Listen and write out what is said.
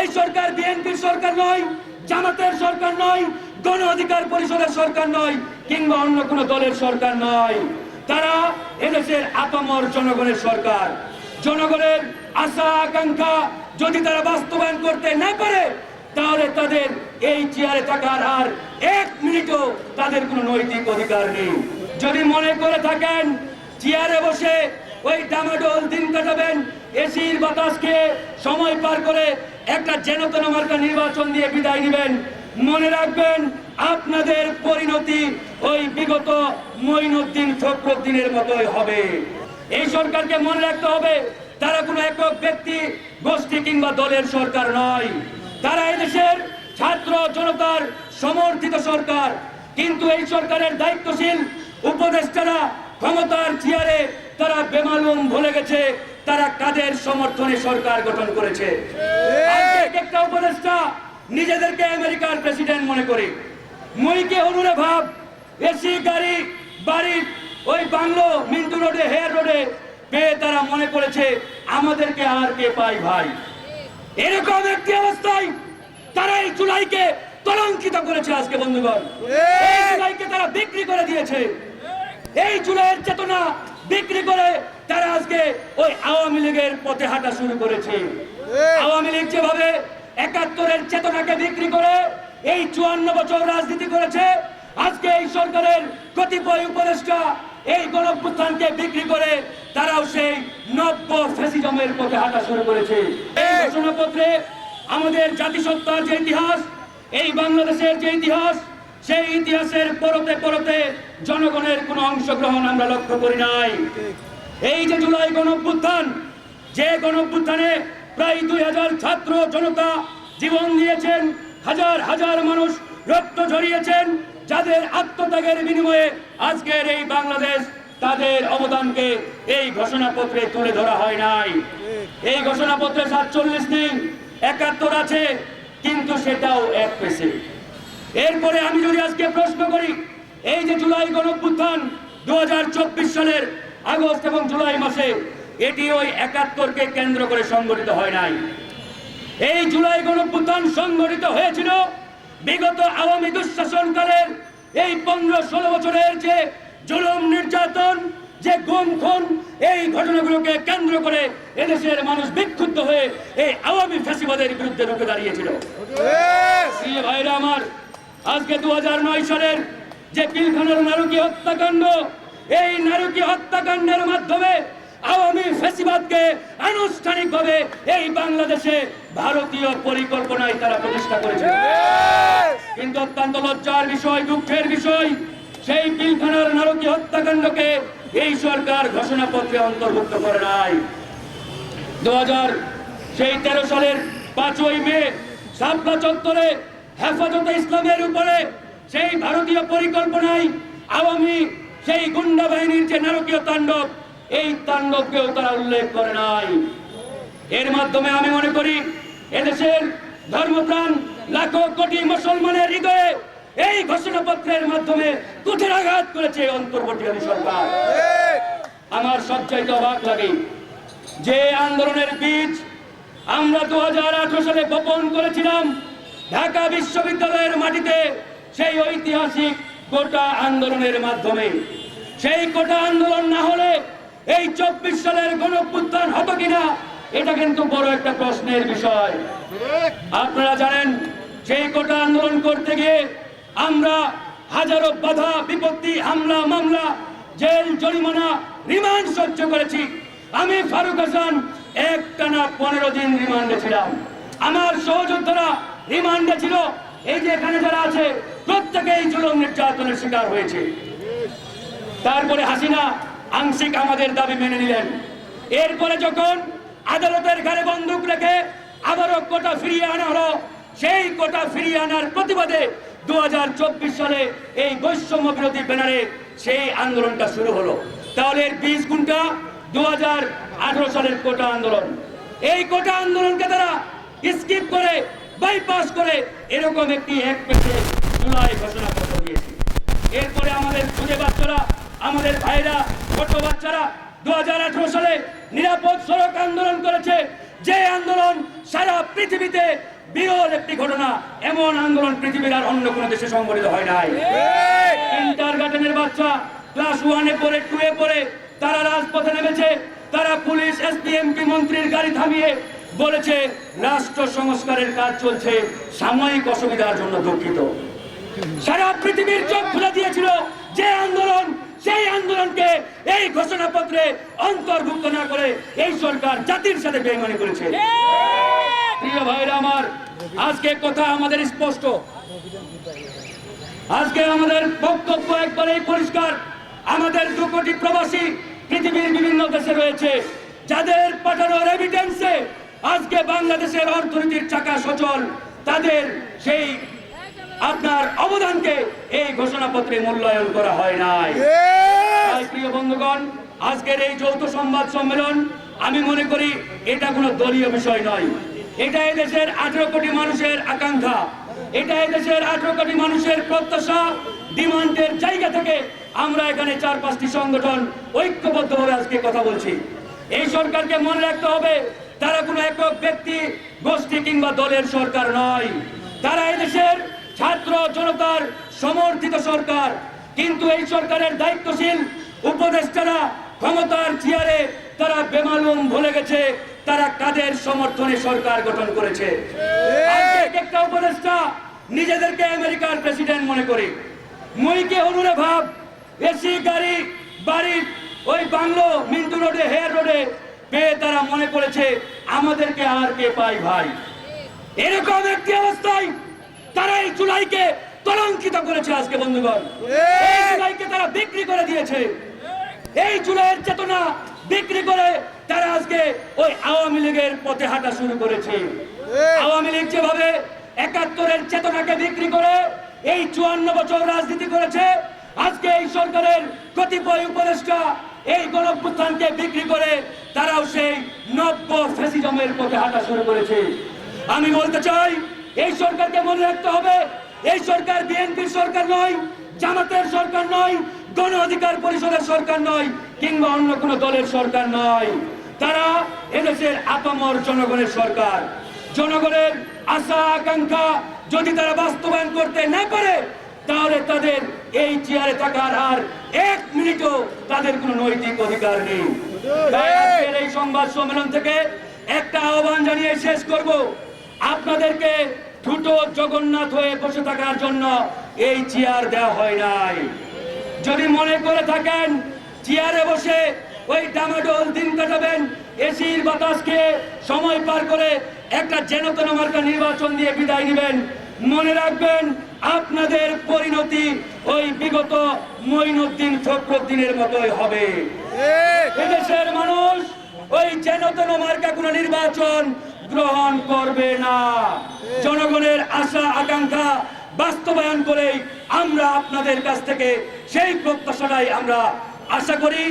এই সরকার বিএনপির সরকার নয়, জামাতের সরকার নয়, গণ অধিকার পরিষদের সরকার নয়, কিংবা অন্য কোন দলের সরকার নয়। তারা এদেশের আপামর জনগণের সরকার। জনগণের আশা, আকাঙ্ক্ষা যদি তারা বাস্তবায়ন করতে না পারে, তাহলে তাদের এই চেয়ারে থাকার আর এক মিনিটও তাদের কোনো নৈতিক অধিকার নেই। যদি মনে করে থাকেন, চেয়ারে বসে ওই ডামাডোল দিন কাটাবেন এসির বাতাসকে সময় পার করে একটা জেনতন মার্কা নির্বাচন দিয়ে বিদায় নেবেন। মনে রাখবেন, আপনাদের পরিণতি ওই বিগত মঈনুদ্দিন ফখরুদ্দিনের মতোই হবে। এই সরকারকে মনে রাখতে হবে, তারা কোনো একক ব্যক্তি, গোষ্ঠী কিংবা দলের সরকার নয়। তারা এদেশের ছাত্র জনতার সমর্থিত সরকার। কিন্তু এই সরকারের দায়িত্বশীল উপদেষ্টারা ক্ষমতার চেয়ারে তারা বেমালুম ভুলে গেছে। তারা কাদের সমর্থনে সরকার গঠন করেছে? একটা উপদেষ্টা নিজেদেরকে আমেরিকার প্রেসিডেন্ট মনে করে। মইকে অনুরে ভাব এসি গাড়ি বাড়ি ওই বাংলো মিন্টু রোডে হেয়ার রোডে পেয়ে তারা মনে করেছে আমাদেরকে আর কে পাই ভাই? এরকম একটি অবস্থায় তারা এই জুলাইকে কলঙ্কিত করেছে আজকে বন্ধুগণ। এই! জুলাইকে তারা বিক্রি করে দিয়েছে। এই জুলাইয়ের চেতনা বিক্রি করে তারা আজকে ওই আওয়ামী লীগের পথে হাঁটা শুরু করেছে। আওয়ামী লীগ যেভাবে একাত্তরের চেতনাকে বিক্রি করে এই চুয়ান্ন বছর রাজনীতি করেছে আজকে এই সরকারের কতিপয় উপদেষ্টা এই গণপুত্থানকে বিক্রি করে তারাও সেই নব্য ফ্যাসিজমের পথে হাঁটা শুরু করেছে। এই। ঘোষণাপত্রে আমাদের জাতিসত্তার যে ইতিহাস এই বাংলাদেশের যে ইতিহাস সেই ইতিহাসের পরতে পরতে জনগণের কোনো অংশগ্রহণ আমরা লক্ষ্য করি নাই। এই যে জুলাই গণঅভ্যুত্থান, যে গণঅভ্যুত্থানে প্রায় দুই হাজার ছাত্র জনতা জীবন দিয়েছেন, হাজার হাজার মানুষ রক্ত ঝরিয়েছেন, যাদের আত্মত্যাগের বিনিময়ে আজকের এই বাংলাদেশ তাদের অবদানকে এই ঘোষণাপত্রে তুলে ধরা হয় নাই। এই ঘোষণাপত্রে সাতচল্লিশ নেই একাত্তর আছে, কিন্তু সেটাও এক পেছে এরপরে আমি যদি আজকে প্রশ্ন করি এই যে জুলাই গণঅভ্যুত্থান দু সালের আগস্ট এবং জুলাই মাসে এটি ওই একাত্তরকে কেন্দ্র করে সংগঠিত হয় নাই। এই জুলাই গণঅভ্যুত্থান সংগঠিত হয়েছিল বিগত আওয়ামী দুঃশাসনকালের এই পনেরো ষোলো বছরের যে জুলুম নির্যাতন যে গুম খুন এই ঘটনাগুলোকে কেন্দ্র করে এদেশের মানুষ বিক্ষুব্ধ হয়ে এই আওয়ামী ফ্যাসিবাদের বিরুদ্ধে রুখে দাঁড়িয়েছিল। ভাইরা আমার আজকে দু সালের যে পিলখানার নারকীয় হত্যাকাণ্ড এই নারকীয় হত্যাকাণ্ডের মাধ্যমে আওয়ামী ফেসিবাদকে আনুষ্ঠানিকভাবে এই বাংলাদেশে ভারতীয় পরিকল্পনায় তারা প্রতিষ্ঠা করেছে কিন্তু অত্যন্ত লজ্জার বিষয় দুঃখের বিষয় সেই পিলখানার নারকীয় হত্যাকাণ্ডকে এই সরকার ঘোষণাপত্রে অন্তর্ভুক্ত করে নাই। দু হাজার সেই তেরো সালের পাঁচই মে শাপলা চত্বরে হেফাজতে ইসলামের উপরে সেই ভারতীয় পরিকল্পনায় আওয়ামী সেই গুন্ডা বাহিনীর যে নারকীয় তাণ্ডব, এই তাণ্ডবকেও তারা উল্লেখ করে নাই। এর মাধ্যমে আমি মনে করি এদেশের ধর্মপ্রাণ লাখো কোটি মুসলমানের হৃদয়ে এই ঘোষণাপত্রের মাধ্যমে কুঠিরাঘাত করেছে অন্তর্বর্তীকালী সরকার। আমার সবচাইতে অবাক লাগে যে আন্দোলনের বীজ আমরা দু হাজার আঠারো সালে বপন করেছিলাম ঢাকা বিশ্ববিদ্যালয়ের মাটিতে সেই ঐতিহাসিক কোটা আন্দোলনের মাধ্যমে। সেই কোটা আন্দোলন না হলে এই চব্বিশ সালের গণপুত্থান হতো কিনা, এটা কিন্তু বড় একটা প্রশ্নের বিষয়। আপনারা জানেন, সেই কোটা আন্দোলন করতে গিয়ে আমরা হাজারো বাধা, বিপত্তি, হামলা, মামলা, জেল, জরিমানা, রিমান্ড সহ্য করেছি। আমি ফারুক হাসান এক টানা পনেরো দিন রিমান্ডে ছিলাম। আমার সহযোদ্ধারা রিমান্ডে ছিল। এই যে এখানে যারা আছে, প্রত্যেকেই জুলুম নির্যাতনের শিকার হয়েছে। তারপরে হাসিনা আংশিক আমাদের দাবি মেনে নিলেন। এরপরে যখন আদালতের ঘরে বন্দুক রেখে আবারও কোটা ফিরিয়ে আনা হলো, সেই কোটা ফিরিয়ে আনার প্রতিবাদে দু হাজার চব্বিশ সালে এই বৈষম্য বিরোধী ব্যানারে সেই আন্দোলনটা শুরু হলো। তাহলে এর বীজ কোনটা? দু সালের কোটা আন্দোলন। এই কোটা আন্দোলনকে তারা স্কিপ করে বাইপাস করে এরকম একটি এক পেটে জুলাই ঘোষণাপত্র দিয়েছে। এরপরে আমাদের খুঁজে বাচ্চারা আমাদের ভাইরা ছোট বাচ্চারা দু সালে নিরাপদ সড়ক আন্দোলন করেছে। যে আন্দোলন সারা পৃথিবীতে বিরল একটি ঘটনা এমন আন্দোলন পৃথিবীর আর অন্য কোনো দেশে সংগঠিত হয় নাই। ইন্টার গার্ডেনের বাচ্চা ক্লাস ওয়ানে পড়ে টুয়ে পড়ে তারা রাজপথে নেমেছে। তারা পুলিশ এসপিএমপি মন্ত্রীর গাড়ি থামিয়ে বলেছে, রাষ্ট্র সংস্কারের কাজ চলছে, সাময়িক অসুবিধার জন্য দুঃখিত। সারা পৃথিবীর চোখ খুলে দিয়েছিল যে আন্দোলন, সেই আন্দোলনকে এই ঘোষণাপত্রে অন্তর্ভুক্ত না করে এই সরকার জাতির সাথে বেইমানি করেছে। প্রিয় ভাইরা আমার, আজকে কথা আমাদের স্পষ্ট। আজকে আমাদের বক্তব্য একবারেই পরিষ্কার। আমাদের দু কোটি প্রবাসী পৃথিবীর বিভিন্ন দেশে রয়েছে, যাদের পাঠানোর এভিডেন্সে আজকে বাংলাদেশের অর্থনীতির চাকা সচল তাদের সেই আপনার অবদানকে এই ঘোষণাপত্রে মূল্যায়ন করা হয় নাই। প্রিয় বন্ধুগণ আজকের এই যৌথ সংবাদ সম্মেলন আমি মনে করি এটা কোনো দলীয় বিষয় নয়। এটা দেশের আঠারো কোটি মানুষের আকাঙ্ক্ষা। এটা দেশের আঠারো কোটি মানুষের প্রত্যাশা ডিমান্ডের জায়গা থেকে আমরা এখানে চার পাঁচটি সংগঠন ঐক্যবদ্ধভাবে আজকে কথা বলছি। এই সরকারকে মনে রাখতে হবে তারা কোনো একক ব্যক্তি, গোষ্ঠী কিংবা দলের সরকার নয়। তারা এই দেশের ছাত্র জনতার সমর্থিত সরকার। কিন্তু এই সরকারের দায়িত্বশীল উপদেষ্টারা ক্ষমতার চেয়ারে তারা বেমালুম ভুলে গেছে, তারা কাদের সমর্থনে সরকার গঠন করেছে। এক একটা উপদেষ্টা নিজেদেরকে আমেরিকার প্রেসিডেন্ট মনে করে। মুইকে অনুরে ভাব, এসি গাড়ি, বাড়ি, ওই বাংলো, মিন্টু রোডে, হেয়ার রোডে পেয়ে তারা মনে করেছে আমাদেরকে আর কে পাই ভাই? এরকম একটি অবস্থায় তারা এই জুলাইকে কলঙ্কিত করেছে আজকে বন্ধুগণ। এই জুলাইকে তারা বিক্রি করে দিয়েছে। এই জুলাইয়ের চেতনা বিক্রি করে তারা আজকে ওই আওয়ামী লীগের পথে হাঁটা শুরু করেছে। আওয়ামী লীগ যেভাবে একাত্তরের চেতনাকে বিক্রি করে এই চুয়ান্ন বছর রাজনীতি করেছে আজকে এই সরকারের কতিপয় উপদেষ্টা এই গণভ্যুত্থানকে বিক্রি করে তারাও সেই নব্য ফ্যাসিজমের পথে হাঁটা শুরু করেছে। আমি বলতে চাই, এই সরকারকে মনে রাখতে হবে, এই সরকার বিএনপির সরকার নয়, জামাতের সরকার নয়, গণ অধিকার পরিষদের সরকার নয়, কিংবা অন্য কোনো দলের সরকার নয়। তারা এদেশের আপামর জনগণের সরকার। জনগণের আশা, আকাঙ্ক্ষা যদি তারা বাস্তবায়ন করতে না পারে, তাহলে তাদের এই চেয়ারে থাকার আর এক মিনিটও তাদের কোনো নৈতিক অধিকার নেই। এই সংবাদ সম্মেলন থেকে একটা আহ্বান জানিয়ে শেষ করব। আপনাদেরকে ঠুটো জগন্নাথ হয়ে বসে থাকার জন্য এই চেয়ার দেওয়া হয় নাই। যদি মনে করে থাকেন, চেয়ারে বসে ওই ডামাডোল দিন কাটাবেন, এসির বাতাস খেয়ে সময় পার করে একটা যেনতেন মার্কা নির্বাচন দিয়ে বিদায় নেবেন। মনে রাখবেন, আপনাদের পরিণতি ওই বিগত মঈনুদ্দিন ফখরুদ্দিনের মতোই হবে। এদেশের মানুষ ওই যেনতেন মার্কা কোনো নির্বাচন গ্রহণ করবে না। জনগণের আশা আকাঙ্ক্ষা বাস্তবায়ন করেই আমরা আপনাদের কাছ থেকে সেই প্রত্যাশাটাই আমরা আশা করি।